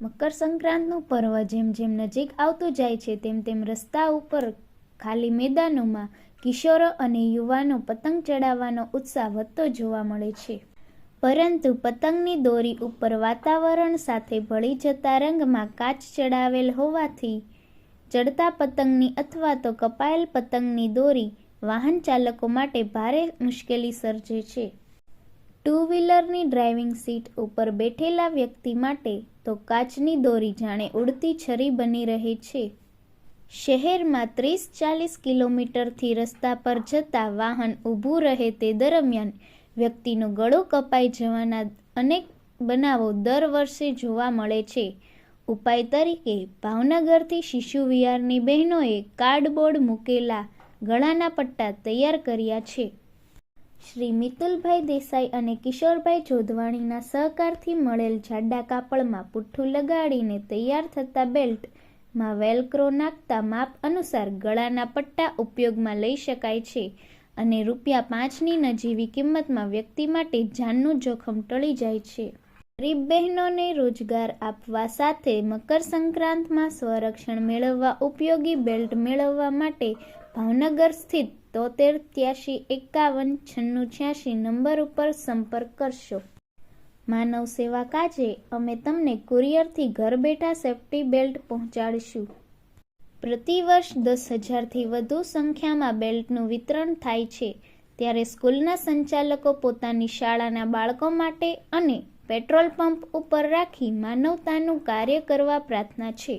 મકર સંક્રાંતનું પર્વ જેમ જેમ નજીક આવતું જાય છે, તેમ તેમ રસ્તા ઉપર ખાલી મેદાનોમાં કિશોરો અને યુવાનો પતંગ ચડાવવાનો ઉત્સાહ વધતો જોવા મળે છે. પરંતુ પતંગની દોરી ઉપર વાતાવરણ સાથે ભળી જતા રંગમાં કાચ ચડાવેલ હોવાથી ચડતા પતંગની અથવા તો કપાયેલ પતંગની દોરી વાહન ચાલકો માટે ભારે મુશ્કેલી સર્જે છે. ટુ વ્હીલરની ડ્રાઇવિંગ સીટ ઉપર બેઠેલા વ્યક્તિ માટે તો કાચની દોરી જાણે ઉડતી છરી બની રહે છે. શહેરમાં ત્રીસ ચાલીસ કિલોમીટરથી રસ્તા પર જતા વાહન ઊભું રહે તે દરમિયાન વ્યક્તિનો ગળો કપાઈ જવાના અનેક બનાવો દર વર્ષે જોવા મળે છે. ઉપાય તરીકે, ભાવનગરથી શિશુ વિહારની બહેનોએ કાર્ડબોર્ડ મૂકેલા ગળાના પટ્ટા તૈયાર કર્યા છે. શ્રી મિતુલભાઈ દેસાઈ અને કિશોરભાઈ જોધવાણીના સહકારથી મળેલ જાડા કાપડમાં પુઠ્ઠું લગાડીને તૈયાર થતા બેલ્ટમાં વેલક્રો નાખતા માપ અનુસાર ગળાના પટ્ટા ઉપયોગમાં લઈ શકાય છે અને રૂપિયા પાંચની નજીવી કિંમતમાં વ્યક્તિ માટે જાનનું જોખમ ટળી જાય છે. ગરીબ બહેનોને રોજગાર આપવા સાથે મકર સંક્રાંતમાં સ્વરક્ષણ મેળવવા ઉપયોગી બેલ્ટ મેળવવા માટે ભાવનગર સ્થિત તોતેર ત્યાસી એકાવન, છન્નું છ્યાસી નંબર ઉપર સંપર્ક કરશો. માનવ સેવા કાજે અમે તમને કુરિયરથી ઘર બેઠા સેફ્ટી બેલ્ટ પહોંચાડીશું. પ્રતિવર્ષ દસ હજારથી વધુ સંખ્યામાં બેલ્ટનું વિતરણ થાય છે. ત્યારે સ્કૂલના સંચાલકો પોતાની શાળાના બાળકો માટે અને પેટ્રોલ પંપ ઉપર રાખી માનવતાનું કાર્ય કરવા પ્રાર્થના છે.